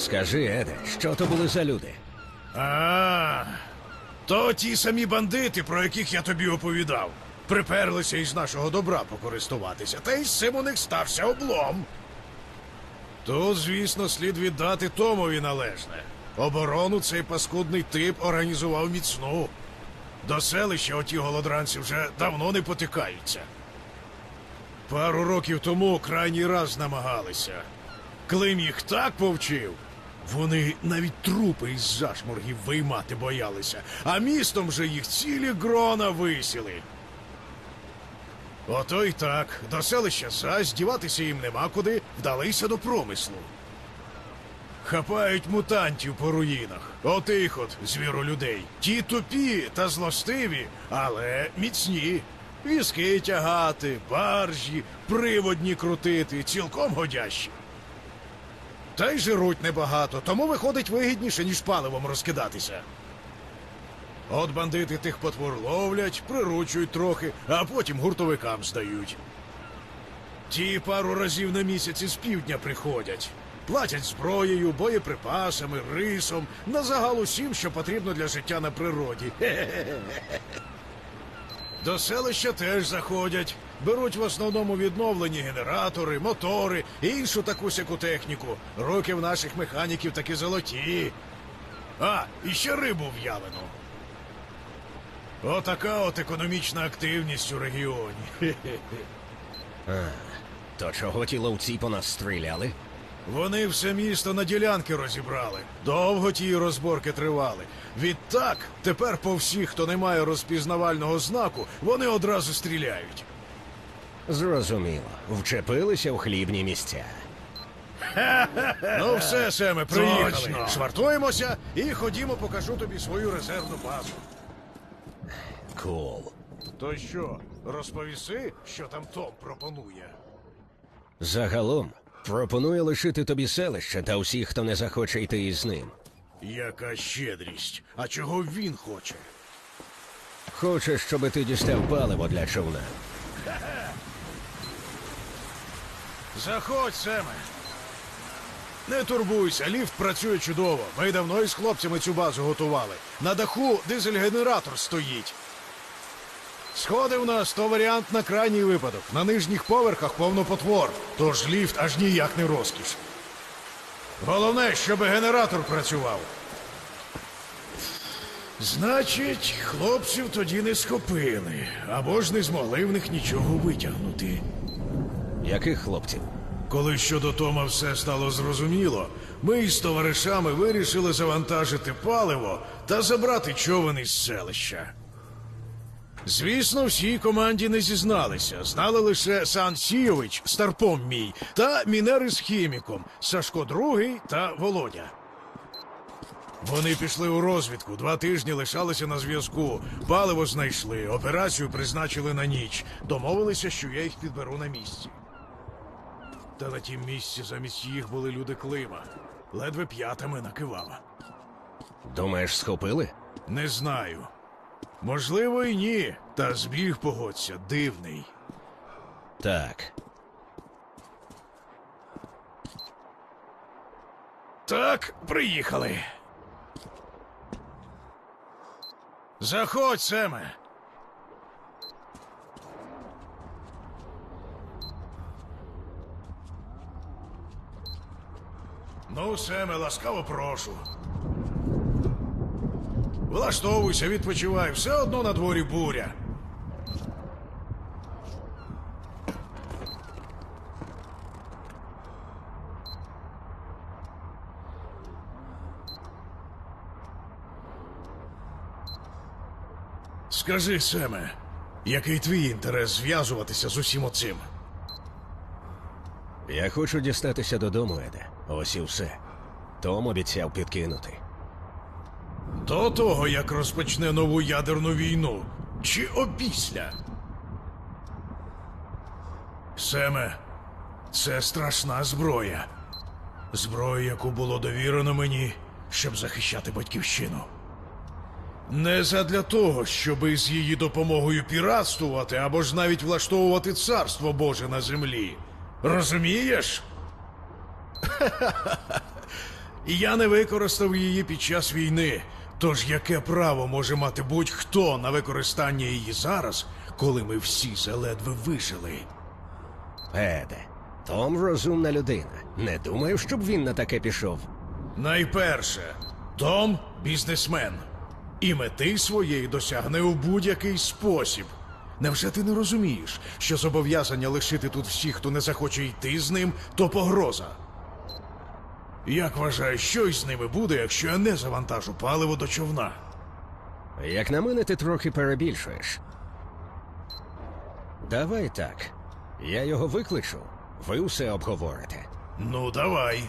Скажи, Еде, що то були за люди? А, то ті самі бандити, про яких я тобі оповідав. Приперлися із нашого добра покористуватися, та й з цим у них стався облом. Тут, звісно, слід віддати Томові належне. Оборону цей паскудний тип організував міцну. До селища оті голодранці вже давно не потикаються. Пару років тому крайній раз намагалися. Клим їх так повчив. Вони навіть трупи із зашморгів виймати боялися, а містом же їх цілі грона висіли. Ото й так, до селища зась, діватися їм нема куди, вдалися до промислу. Хапають мутантів по руїнах. Отих от звіролюдей. Ті тупі та злостиві, але міцні. Візки тягати, баржі, приводні крутити, цілком годящі. Та й жируть небагато, тому виходить вигідніше, ніж паливом розкидатися. От бандити тих потвор ловлять, приручують трохи, а потім гуртовикам здають. Ті пару разів на місяць із півдня приходять. Платять зброєю, боєприпасами, рисом, на загал усім, що потрібно для життя на природі. До селища теж заходять. Беруть в основному відновлені генератори, мотори, іншу таку сяку техніку. Руки в наших механіків таки золоті. А, і ще рибу в'ялену. Отака от економічна активність у регіоні. Хе-хе. То чого ті ловці по нас стріляли? Вони все місто на ділянки розібрали. Довго ті розборки тривали. Відтак, тепер по всіх, хто не має розпізнавального знаку, вони одразу стріляють. Зрозуміло. Вчепилися в хлібні місця. Ну все, Семе, приїхали. Швартуємося і ходімо, покажу тобі свою резервну базу. Кул. То що, розповіси, що там Том пропонує? Загалом пропоную лишити тобі селище та усіх, хто не захоче йти із ним. Яка щедрість. А чого він хоче? Хоче, щоб ти дістав паливо для човна. Заходь, Семе. Не турбуйся, ліфт працює чудово. Ми давно із хлопцями цю базу готували. На даху дизель-генератор стоїть. Сходи в нас то варіант на крайній випадок. На нижніх поверхах повно потвор, тож ліфт аж ніяк не розкіш. Головне, щоб генератор працював. Значить, хлопців тоді не схопили, або ж не змогли в них нічого витягнути. Яких хлопців? Коли щодо Тома все стало зрозуміло, ми із товаришами вирішили завантажити паливо та забрати човен із селища. Звісно, всій команді не зізналися. Знали лише Сан Сійович, старпом мій, та мінери з хіміком, Сашко другий та Володя. Вони пішли у розвідку, два тижні лишалися на зв'язку. Паливо знайшли, операцію призначили на ніч. Домовилися, що я їх підберу на місці. Та на тім місці замість їх були люди Клима. Ледве п'ятами накивала. Думаєш, схопили? Не знаю. Можливо, і ні. Та збіг погодься дивний. Так. Так, приїхали. Заходь, Семе. Ну, Семе, ласкаво прошу. Влаштовуйся, відпочивай, все одно на дворі буря. Скажи, Семе, який твій інтерес зв'язуватися з усім оцим? Я хочу дістатися додому, Еде. Ось і все. Том обіцяв підкинути. До того, як розпочне нову ядерну війну, чи опісля? Семе, це страшна зброя. Зброя, яку було довірено мені, щоб захищати батьківщину. Не задля того, щоби з її допомогою піратствувати або ж навіть влаштовувати царство Боже на землі. Розумієш? І я не використав її під час війни. Тож яке право може мати будь-хто на використання її зараз, коли ми всі заледве вижили? Еде, Том розумна людина. Не думаю, щоб він на таке пішов. Найперше, Том бізнесмен. І мети своєї досягне у будь-який спосіб. Невже ти не розумієш, що зобов'язання лишити тут всіх, хто не захоче йти з ним, то погроза? Як вважаєш, що із ними буде, якщо я не завантажу паливо до човна? Як на мене, ти трохи перебільшуєш. Давай так. Я його викличу. Ви все обговорите. Ну, давай.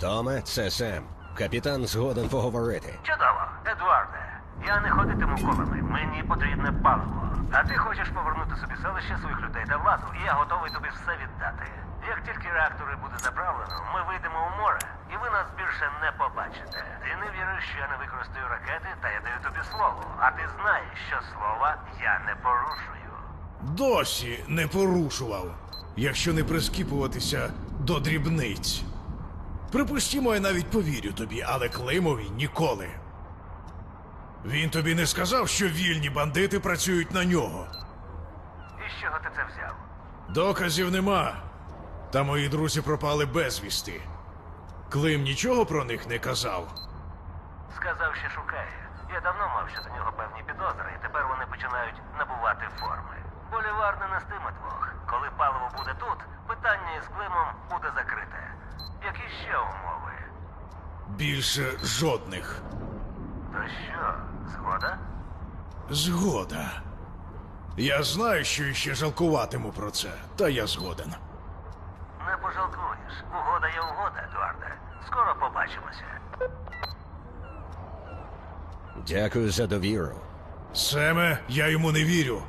Томе, це Сем. Капітан згоден поговорити. Чудово, Едуарде. Я не ходитиму колами. Мені потрібне паливо. А ти хочеш повернути собі селище своїх людей та владу, і я готовий тобі все віддати. Як тільки реактори буде заправлено, ми вийдемо у море, і ви нас більше не побачите. Ти не віриш, що я не використаю ракети, та я даю тобі слово. А ти знаєш, що слова я не порушую. Досі не порушував, якщо не прискіпуватися до дрібниць. Припустімо, я навіть повірю тобі, але Климові ніколи. Він тобі не сказав, що вільні бандити працюють на нього. І з чого ти це взяв? Доказів нема. Та мої друзі пропали безвісти. Клим нічого про них не казав. Сказав, що шукає. Я давно мав щодо нього певні підозри, і тепер вони починають набувати форми. Болівар не нестиме двох. Коли паливо буде тут, питання із Климом буде закрите. Які ще умови? Більше жодних. То що, згода? Згода. Я знаю, що іще жалкуватиму про це, та я згоден. Не пожалкуєш. Угода є угода, Едуарде. Скоро побачимося. Дякую за довіру. Семе, я йому не вірю.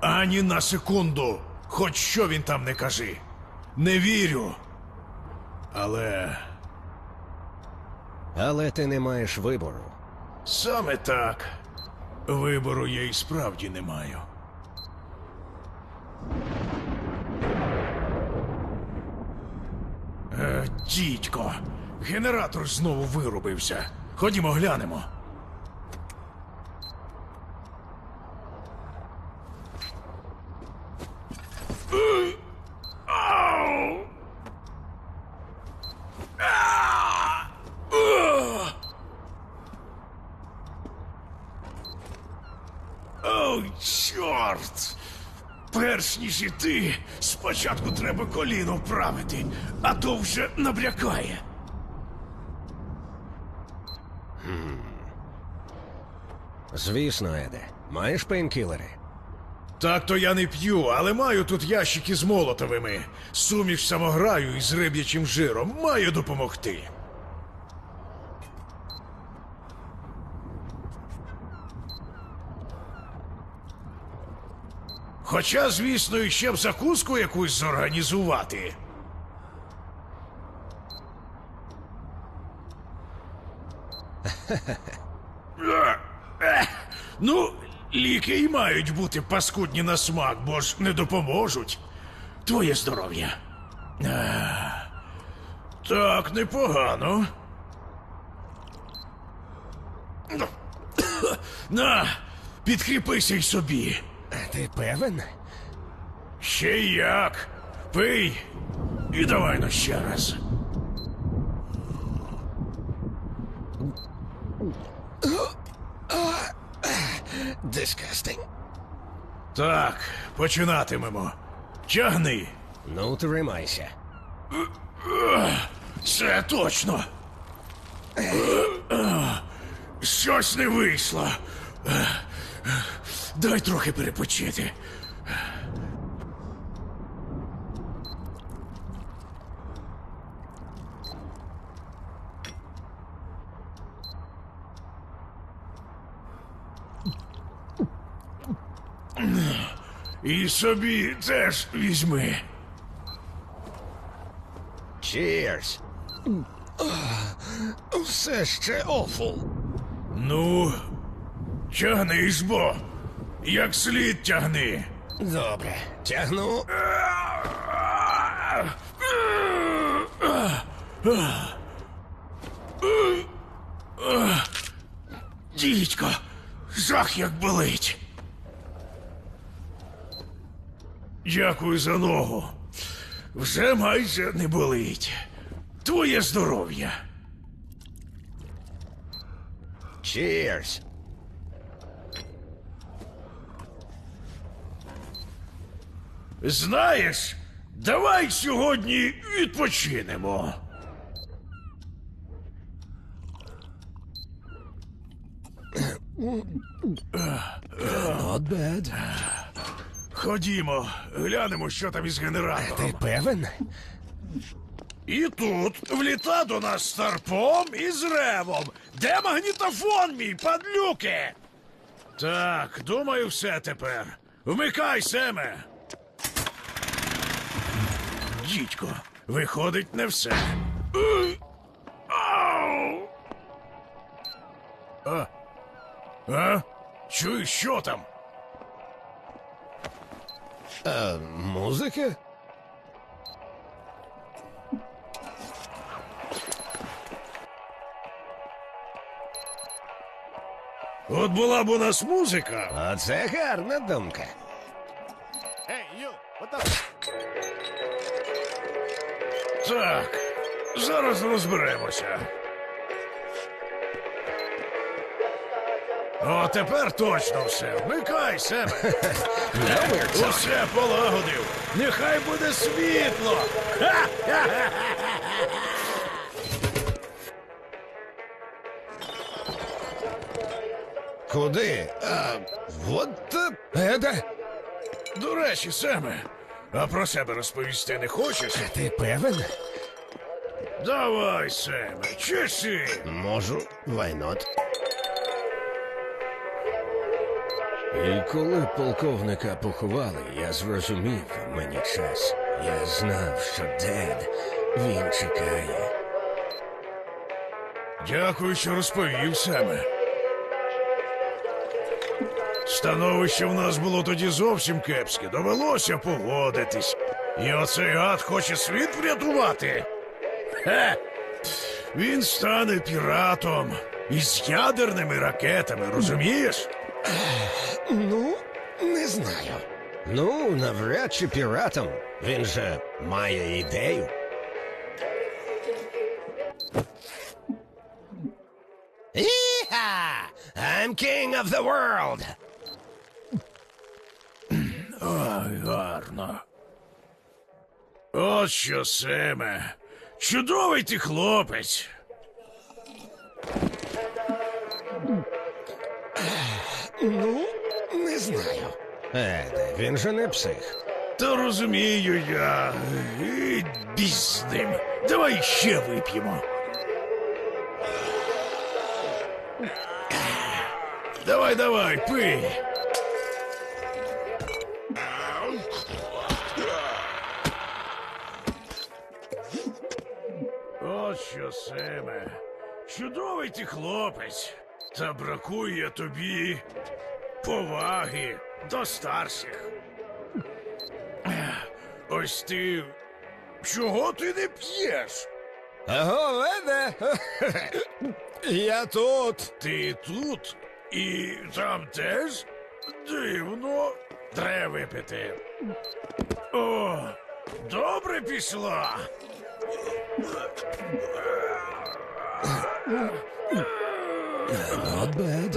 Ані на секунду. Хоч що він там не кажи. Не вірю. Але Але ти не маєш вибору. саме так. Вибору я і справді не маю. Е, дідько, генератор знову вирубився. Ходімо глянемо. Е, ау! А! О! О, чорт! Перш ніж іти, спочатку треба коліно вправити, а то вже набрякає. Звісно, Еде. Маєш пейнкілери? Так то я не п'ю, але маю тут ящики з молотовими. Суміш самограю із риб'ячим жиром має допомогти. Хоча, звісно, іще б закуску якусь зорганізувати. Ну, ліки й мають бути паскудні на смак, бо ж не допоможуть. Твоє здоров'я. Так, непогано. Ну, На, підкріпися й собі. Ти певен? Ще як. Пий. І давай на ще раз. Disgusting. Так, починатимемо. Тягни. Ну, тримайся. Це точно. Щось не вийшло. Дай трохи перепочити. І собі теж візьми. Cheers. Все ще awful. Ну, тягни ж бо. Як слід тягни. Добре, тягну. Дідько, жах як болить. Дякую за ногу. Вже майже не болить. Твоє здоров'я. Cheers! Знаєш, давай сьогодні відпочинемо. Not bad. Ходімо, глянемо, що там із генератором. Ти певен? І тут вліта до нас старпом і з ревом. Де магнітофон мій, падлюки? Так, думаю, все тепер. Вмикай, Семе. Дідько, виходить не все. А? А? Чуєш, що там? А, музика? От була б у нас музика. Оце гарна думка. Так, зараз розберемося. О, тепер точно все. Вмикай себе. Усе полагодив. Нехай буде світло. Куди? А, вот так. Еде, До речі, Семе, а про себе розповісти не хочеш? ти певен? Давай, Семе, чеши. Можу, not? І коли полковника поховали, я зрозумів, мені час. Я знав, що дед, він чекає. Дякую, що розповів, Семе. Становище в нас було тоді зовсім кепське. Довелося погодитись. І оцей гад хоче світ врятувати. Хе! Він стане піратом із ядерними ракетами, розумієш? Ну, не знаю. Ну, навряд чи піратом. Він же має ідею. Іха! I'm king of the world! Гарно. От що, Семе. Чудовий ти хлопець. Ну, не знаю. Еде, він же не псих. Та розумію я. І біс з ним. Давай ще вип'ємо. Давай, давай, пий. Чудовий ти хлопець. Та бракує тобі поваги до старших. Ось ти. Чого ти не п'єш? Аго, Еде! Я тут. Ти тут і там теж дивно треба випити. О, добре пішло. Not bad.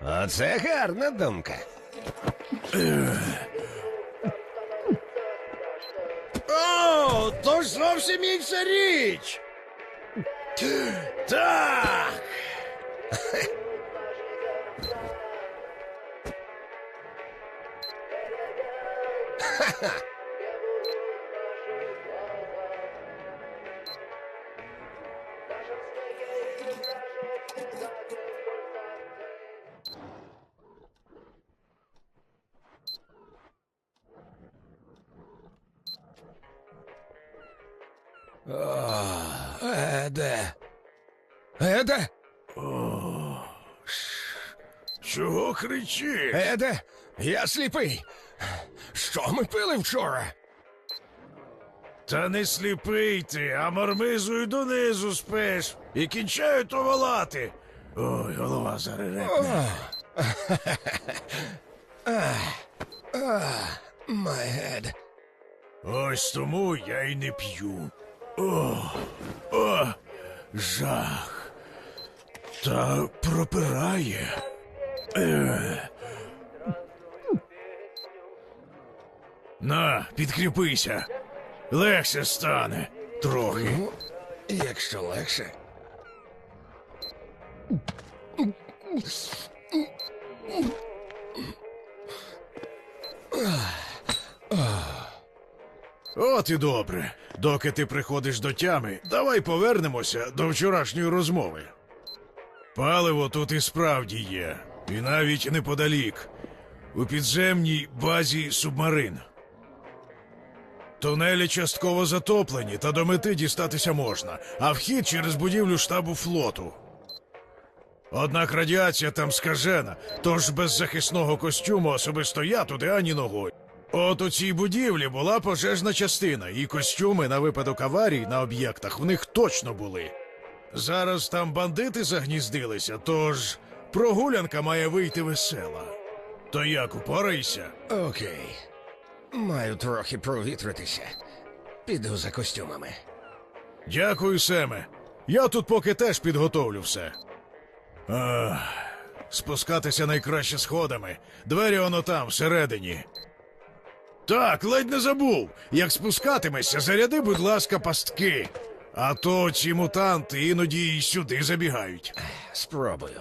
Оце гарна думка. О, то ж зовсім інша річ. Так. Еде. Еде? О, Чого кричиш? Еде, я сліпий. Що ми пили вчора? Та не сліпий ти, а мармизою донизу спиш. І кінчаю то волати. Ой, голова заререпне. My head. Ось тому я й не п'ю. О, о, жах. Та пропирає. Е. На, підкріпися. Легше стане. Трохи. Ну, якщо легше. От і добре. Доки ти приходиш до тями, давай повернемося до вчорашньої розмови. Паливо тут і справді є, і навіть неподалік, у підземній базі субмарин. Тунелі частково затоплені, та до мети дістатися можна, а вхід через будівлю штабу флоту. Однак радіація там скажена, тож без захисного костюму особисто я туди ані ногою. От у цій будівлі була пожежна частина, і костюми на випадок аварій на об'єктах в них точно були. Зараз там бандити загніздилися, тож прогулянка має вийти весела. То як упорайся? Окей. Маю трохи провітритися. Піду за костюмами. Дякую, Семе. Я тут поки теж підготовлю все. Ах, спускатися найкраще сходами. Двері воно там, всередині. Так, ледь не забув. Як спускатимешся, заряди, будь ласка, пастки. А то ці мутанти іноді й сюди забігають. Спробую.